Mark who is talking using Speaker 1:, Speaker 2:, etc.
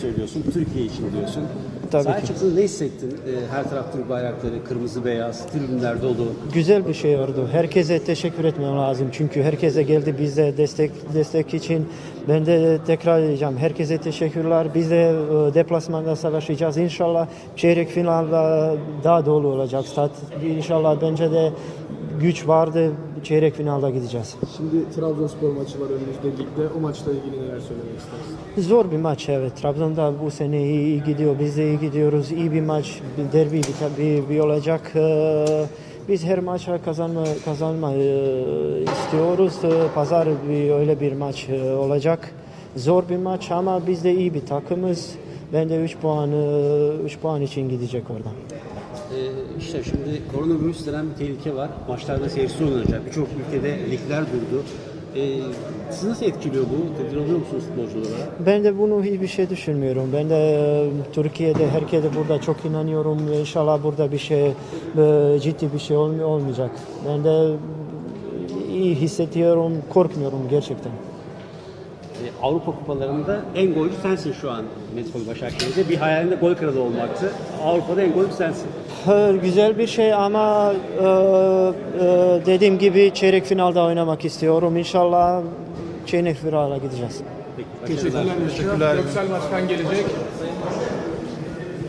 Speaker 1: söylüyorsun, Türkiye için diyorsun.
Speaker 2: Tabii
Speaker 1: Sahaya
Speaker 2: ki.
Speaker 1: çıktığında ne hissettin? Ee, her taraf Türk bayrakları, kırmızı beyaz, tribünler dolu.
Speaker 2: Güzel bir şey oldu. Herkese teşekkür etmem lazım. Çünkü herkese geldi bize destek destek için. Ben de tekrar edeceğim. Herkese teşekkürler. Biz de e, deplasmanda savaşacağız. İnşallah çeyrek finalda daha dolu olacak stat. İnşallah bence de güç vardı. Çeyrek finalda gideceğiz.
Speaker 3: Şimdi Trabzonspor maçı var önümüzde ligde. O maçla ilgili neler söylemek istersin?
Speaker 2: Zor bir maç evet. Trabzon'da bu sene iyi, iyi gidiyor. Biz de iyi gidiyoruz. İyi bir maç, bir derbi bir, bir, olacak. Ee, Biz her maça kazanma kazanma e, istiyoruz. Ee, Pazar bir, öyle bir maç e, olacak. Zor bir maç ama biz de iyi bir takımız. Ben de 3 puan 3 puan için gidecek oradan.
Speaker 1: Ee, işte şimdi koronavirüs denen bir tehlike var. Maçlarda seyircisiz oynanacak. Birçok ülkede ligler durdu. Ee, sizi nasıl etkiliyor bu? Tedirgin oluyor musunuz olarak?
Speaker 2: Ben de bunu hiçbir şey düşünmüyorum. Ben de e, Türkiye'de herkese burada çok inanıyorum. İnşallah burada bir şey e, ciddi bir şey olm- olmayacak. Ben de iyi hissediyorum, korkmuyorum gerçekten.
Speaker 1: Ee, Avrupa kupalarında en golcü sensin şu an Metropol Başakşehir'de. Bir hayalinde gol kralı olmaktı. Avrupa'da en golcü sensin.
Speaker 2: Güzel bir şey ama e, e, dediğim gibi çeyrek finalde oynamak istiyorum. İnşallah çeyrek finale gideceğiz.
Speaker 1: Peki, başarılar.
Speaker 3: Teşekkürler. Göksel Başkan gelecek.